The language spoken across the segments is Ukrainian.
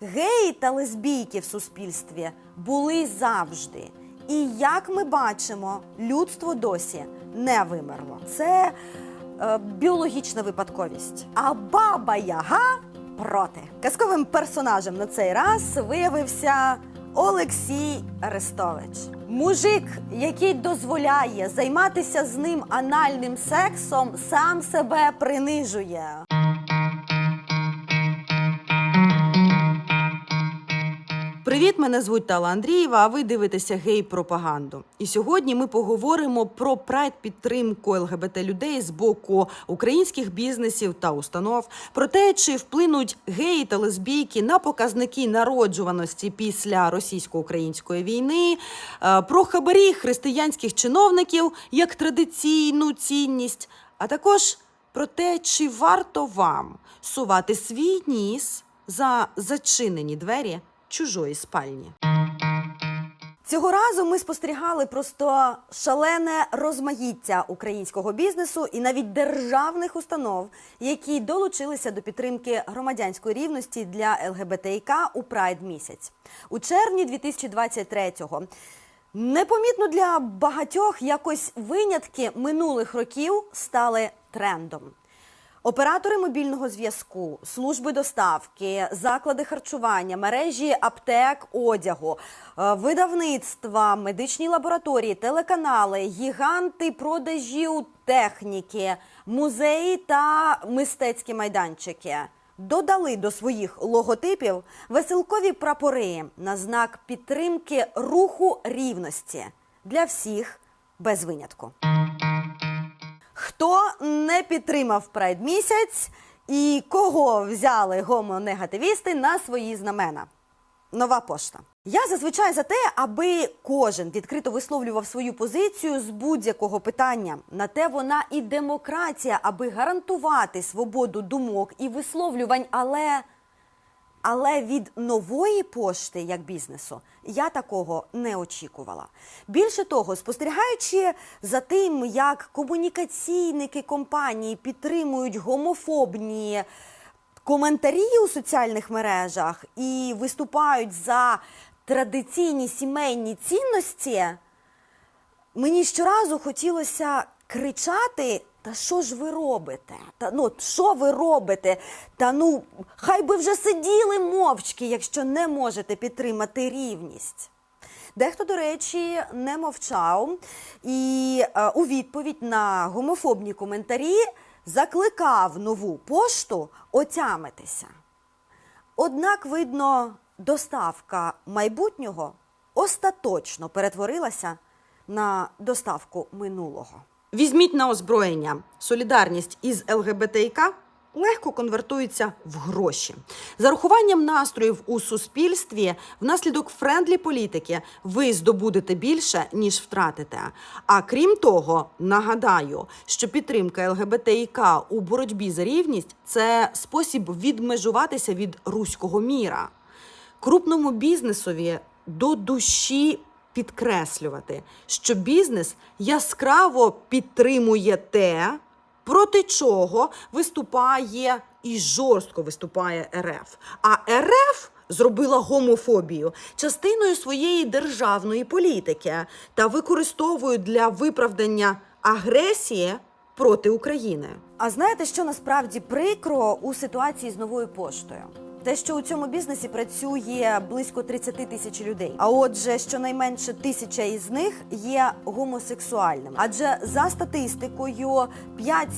Геї та лесбійки в суспільстві були завжди. І як ми бачимо, людство досі не вимерло. Це е, біологічна випадковість. А баба Яга проти. Казковим персонажем на цей раз виявився Олексій Арестович. Мужик, який дозволяє займатися з ним анальним сексом, сам себе принижує. Привіт, мене звуть Тала Андрієва. А ви дивитеся гей-пропаганду. І сьогодні ми поговоримо про прайд підтримку ЛГБТ людей з боку українських бізнесів та установ, про те, чи вплинуть геї та лесбійки на показники народжуваності після російсько-української війни, е, про хабарі християнських чиновників як традиційну цінність, а також про те, чи варто вам сувати свій ніс за зачинені двері чужої спальні. Цього разу ми спостерігали просто шалене розмаїття українського бізнесу і навіть державних установ, які долучилися до підтримки громадянської рівності для ЛГБТІК у Прайд місяць у червні 2023-го. Непомітно для багатьох якось винятки минулих років стали трендом. Оператори мобільного зв'язку, служби доставки, заклади харчування, мережі аптек, одягу, е, видавництва, медичні лабораторії, телеканали, гіганти продажів техніки, музеї та мистецькі майданчики додали до своїх логотипів веселкові прапори на знак підтримки руху рівності для всіх без винятку. Хто не підтримав прайд місяць і кого взяли гомонегативісти на свої знамена? Нова пошта. Я зазвичай за те, аби кожен відкрито висловлював свою позицію з будь-якого питання. На те вона і демократія, аби гарантувати свободу думок і висловлювань, але. Але від нової пошти як бізнесу я такого не очікувала. Більше того, спостерігаючи за тим, як комунікаційники компанії підтримують гомофобні коментарі у соціальних мережах і виступають за традиційні сімейні цінності, мені щоразу хотілося кричати. Та що ж ви робите? Та ну що ви робите? Та ну хай би вже сиділи мовчки, якщо не можете підтримати рівність. Дехто, до речі, не мовчав і е, у відповідь на гомофобні коментарі закликав нову пошту отямитися. Однак, видно, доставка майбутнього остаточно перетворилася на доставку минулого. Візьміть на озброєння. Солідарність із ЛГБТІК легко конвертується в гроші. За рахуванням настроїв у суспільстві внаслідок френдлі політики ви здобудете більше, ніж втратите. А крім того, нагадаю, що підтримка ЛГБТІК у боротьбі за рівність це спосіб відмежуватися від руського міра. Крупному бізнесові до душі підкреслювати, що бізнес яскраво підтримує те, проти чого виступає і жорстко виступає РФ. А РФ зробила гомофобію частиною своєї державної політики та використовує для виправдання агресії проти України. А знаєте, що насправді прикро у ситуації з новою поштою? Те, що у цьому бізнесі працює близько 30 тисяч людей. А отже, щонайменше тисяча із них є гомосексуальними. Адже за статистикою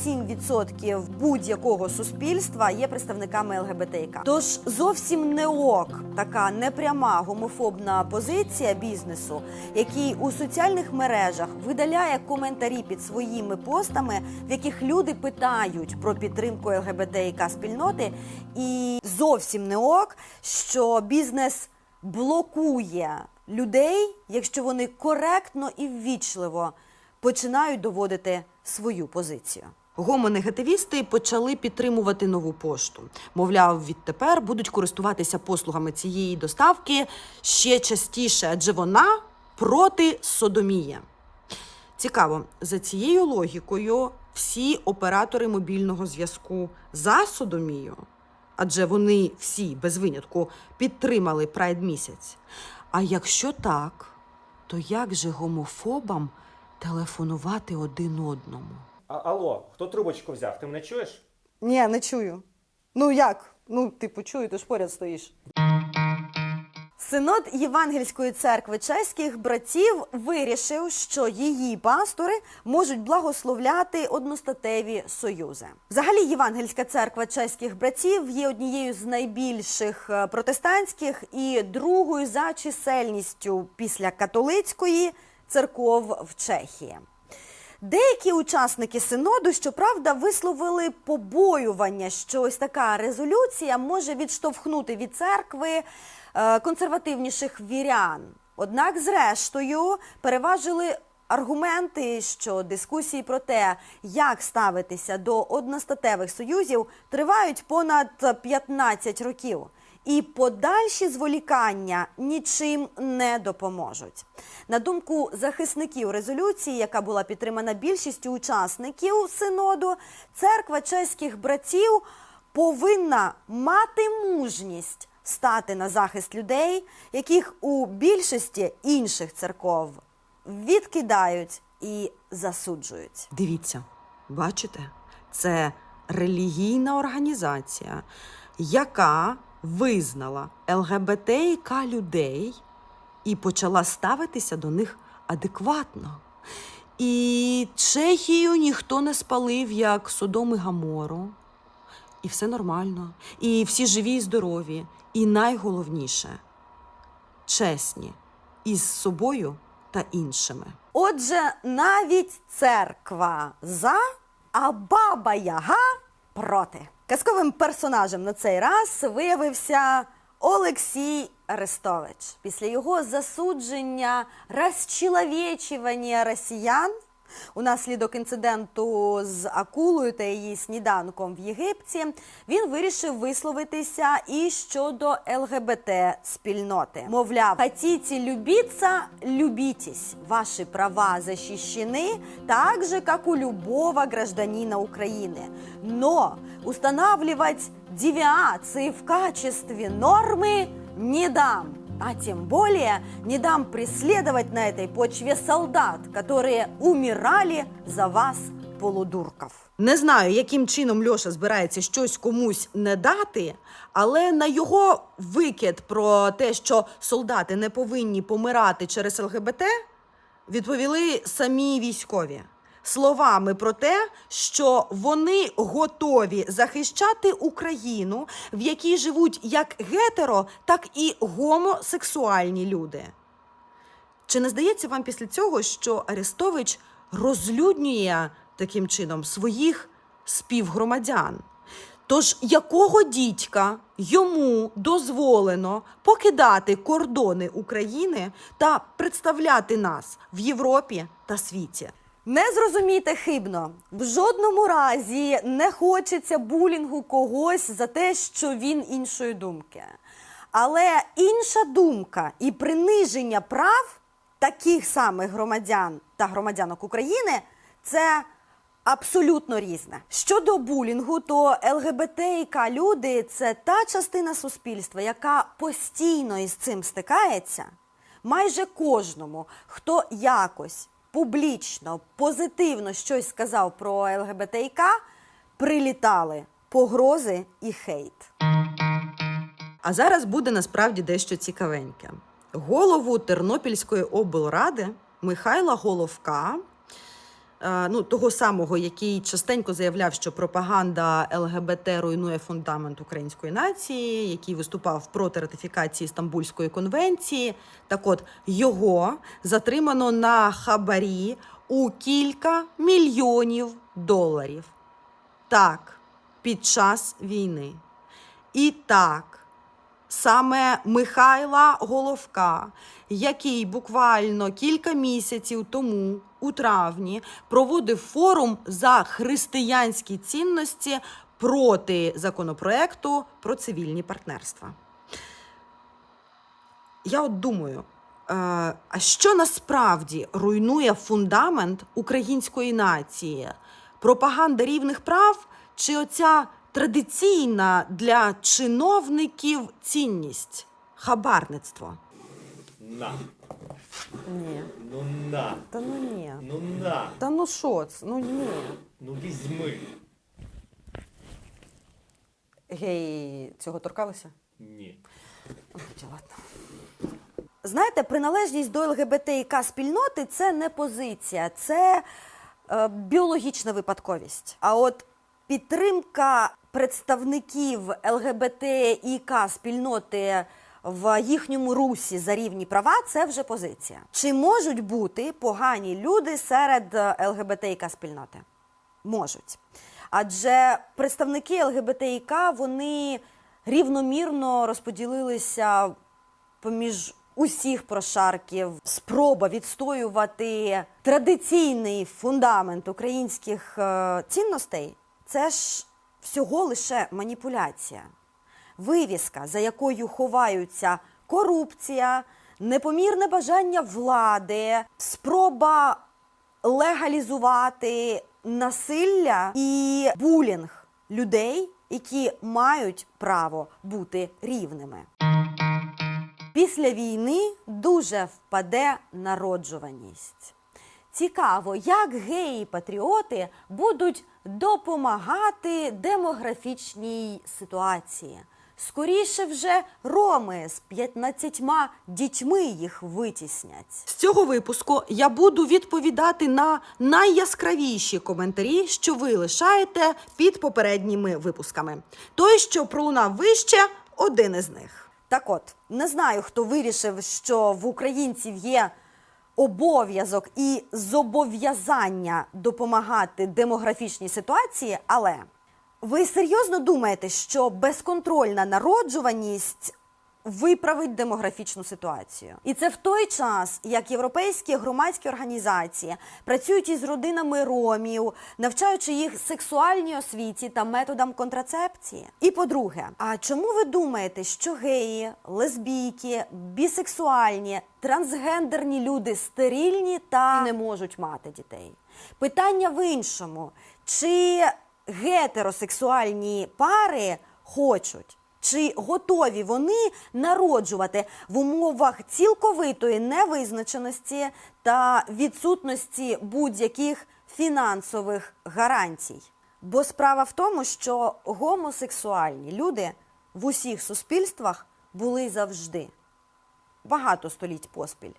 5-7% будь-якого суспільства є представниками ЛГБТІК. Тож зовсім не ок така непряма гомофобна позиція бізнесу, який у соціальних мережах видаляє коментарі під своїми постами, в яких люди питають про підтримку ЛГБТІК спільноти, і зовсім не ок, що бізнес блокує людей, якщо вони коректно і ввічливо починають доводити свою позицію. Гомонегативісти почали підтримувати нову пошту. Мовляв, відтепер будуть користуватися послугами цієї доставки ще частіше, адже вона проти содомії. Цікаво, за цією логікою всі оператори мобільного зв'язку за содомію. Адже вони всі без винятку підтримали прайд місяць. А якщо так, то як же гомофобам телефонувати один одному? А, алло, хто трубочку взяв? Ти мене чуєш? Ні, не чую. Ну як? Ну, типу, чую, ти ж поряд стоїш. Синод Євангельської церкви чеських братів вирішив, що її пастори можуть благословляти одностатеві союзи. Взагалі, Євангельська церква чеських братів є однією з найбільших е, протестантських і другою за чисельністю після католицької церков в Чехії. Деякі учасники синоду, щоправда, висловили побоювання, що ось така резолюція може відштовхнути від церкви консервативніших вірян. Однак, зрештою, переважили аргументи, що дискусії про те, як ставитися до одностатевих союзів, тривають понад 15 років. І подальші зволікання нічим не допоможуть. На думку захисників резолюції, яка була підтримана більшістю учасників синоду, церква чеських братів повинна мати мужність стати на захист людей, яких у більшості інших церков відкидають і засуджують. Дивіться, бачите, це релігійна організація, яка визнала ЛГБТІК людей і почала ставитися до них адекватно. І Чехію ніхто не спалив як Содом і Гамору. І все нормально. І всі живі і здорові. І найголовніше чесні із собою та іншими. Отже, навіть церква за, а баба Яга проти. Казковим персонажем на цей раз виявився Олексій Арестович. Після його засудження розчеловечування росіян унаслідок інциденту з акулою та її сніданком в Єгипті, він вирішив висловитися і щодо ЛГБТ спільноти. Мовляв, хотите любиться, любитесь. Ваши права защищены так же, как у любого гражданина Украины. Но устанавливать девиации в качестве нормы не дам. А тем более не дам преследовать на этой почве солдат, которые умирали за вас, полудурков. Не знаю, яким чином Льоша збирається щось комусь не дати, але на його викид про те, що солдати не повинні помирати через ЛГБТ, відповіли самі військові словами про те, що вони готові захищати Україну, в якій живуть як гетеро, так і гомосексуальні люди. Чи не здається вам після цього, що Арестович розлюднює таким чином своїх співгромадян? Тож якого дідька йому дозволено покидати кордони України та представляти нас в Європі та світі? Не зрозумійте хибно. В жодному разі не хочеться булінгу когось за те, що він іншої думки. Але інша думка і приниження прав таких самих громадян та громадянок України це абсолютно різне. Щодо булінгу, то ЛГБТІК люди це та частина суспільства, яка постійно із цим стикається. Майже кожному, хто якось публічно, позитивно щось сказав про ЛГБТІК, прилітали погрози і хейт. А зараз буде насправді дещо цікавеньке. Голову Тернопільської облради Михайла Головка, ну, того самого, який частенько заявляв, що пропаганда ЛГБТ руйнує фундамент української нації, який виступав проти ратифікації Стамбульської конвенції. Так от його затримано на хабарі у кілька мільйонів доларів. Так, під час війни. І так, саме Михайла Головка, який буквально кілька місяців тому, у травні, проводив форум за християнські цінності проти законопроекту про цивільні партнерства. Я от думаю, е, а що насправді руйнує фундамент української нації? Пропаганда рівних прав чи оця традиційна для чиновників цінність хабарництво. На. Ні. Ну на. Та ну ні. Ну на. Та ну що це? Ну ні. Ну візьми. Гей, цього торкалися? Ні. Чи ладно. Знаєте, приналежність до ЛГБТІК спільноти це не позиція, це е, біологічна випадковість. А от підтримка представників ЛГБТІК спільноти в їхньому русі за рівні права це вже позиція. Чи можуть бути погані люди серед е, ЛГБТІК спільноти? Можуть. Адже представники ЛГБТІК вони рівномірно розподілилися поміж усіх прошарків. Спроба відстоювати традиційний фундамент українських е, цінностей це ж всього лише маніпуляція. Вивіска, за якою ховаються корупція, непомірне бажання влади, спроба легалізувати насилля і булінг людей, які мають право бути рівними. Після війни дуже впаде народжуваність. Цікаво, як геї-патріоти будуть допомагати демографічній ситуації. Скоріше вже роми з 15 дітьми їх витіснять. З цього випуску я буду відповідати на найяскравіші коментарі, що ви лишаєте під попередніми випусками. Той, що пролунав вище, один із них. Так от, не знаю, хто вирішив, що в українців є обов'язок і зобов'язання допомагати демографічній ситуації, але ви серйозно думаєте, що безконтрольна народжуваність виправить демографічну ситуацію? І це в той час, як європейські громадські організації працюють із родинами ромів, навчаючи їх сексуальній освіті та методам контрацепції. І по-друге, а чому ви думаєте, що геї, лесбійки, бісексуальні, трансгендерні люди стерильні та не можуть мати дітей? Питання в іншому: чи гетеросексуальні пари хочуть? Чи готові вони народжувати в умовах цілковитої невизначеності та відсутності будь-яких фінансових гарантій? Бо справа в тому, що гомосексуальні люди в усіх суспільствах були завжди багато століть поспіль.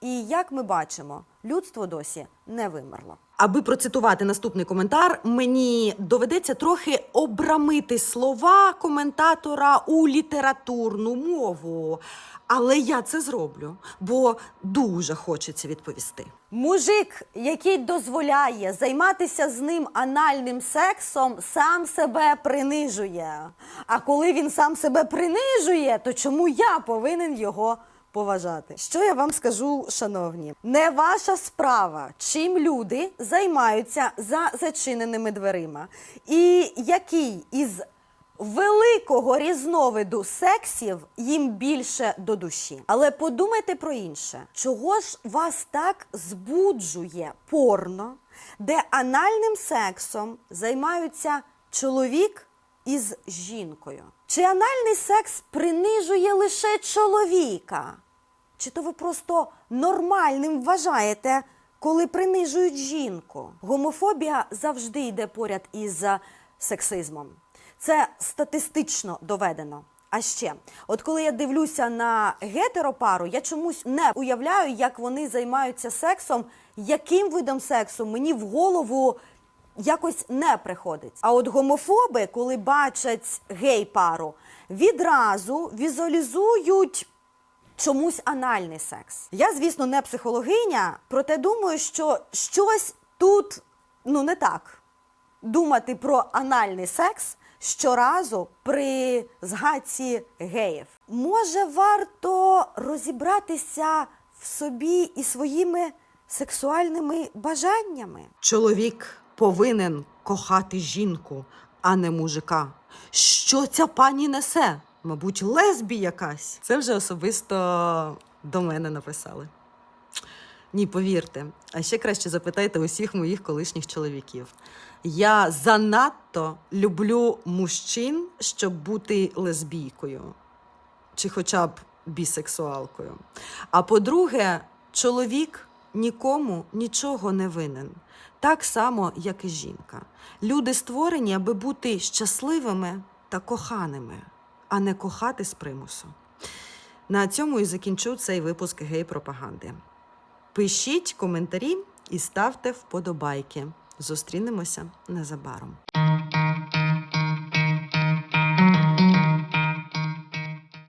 І як ми бачимо, людство досі не вимерло. Аби процитувати наступний коментар, мені доведеться трохи обрамити слова коментатора у літературну мову. Але я це зроблю, бо дуже хочеться відповісти. Мужик, який дозволяє займатися з ним анальним сексом, сам себе принижує. А коли він сам себе принижує, то чому я повинен його поважати? Що я вам скажу, шановні? Не ваша справа, чим люди займаються за зачиненими дверима, і який із великого різновиду сексів їм більше до душі. Але подумайте про інше, чого ж вас так збуджує порно, де анальним сексом займаються чоловік із жінкою? Чи анальний секс принижує лише чоловіка? Чи то ви просто нормальним вважаєте, коли принижують жінку? Гомофобія завжди йде поряд із сексизмом. Це статистично доведено. А ще, от коли я дивлюся на гетеропару, я чомусь не уявляю, як вони займаються сексом, яким видом сексу мені в голову якось не приходить. А от гомофоби, коли бачать гей-пару, відразу візуалізують чомусь анальний секс. Я, звісно, не психологиня, проте думаю, що щось тут ну не так. Думати про анальний секс щоразу при згадці геїв. Може, варто розібратися в собі і своїми сексуальними бажаннями? Чоловік повинен кохати жінку, а не мужика. Що ця пані несе? Мабуть, лесбі якась. Це вже особисто до мене написали. Ні, повірте. А ще краще запитайте усіх моїх колишніх чоловіків. Я занадто люблю мужчин, щоб бути лесбійкою, чи хоча б бісексуалкою. А по-друге, чоловік нікому нічого не винен, так само, як і жінка. Люди створені, аби бути щасливими та коханими, а не кохати з примусу. На цьому і закінчу цей випуск гей-пропаганди. Пишіть коментарі і ставте вподобайки. Зустрінемося незабаром.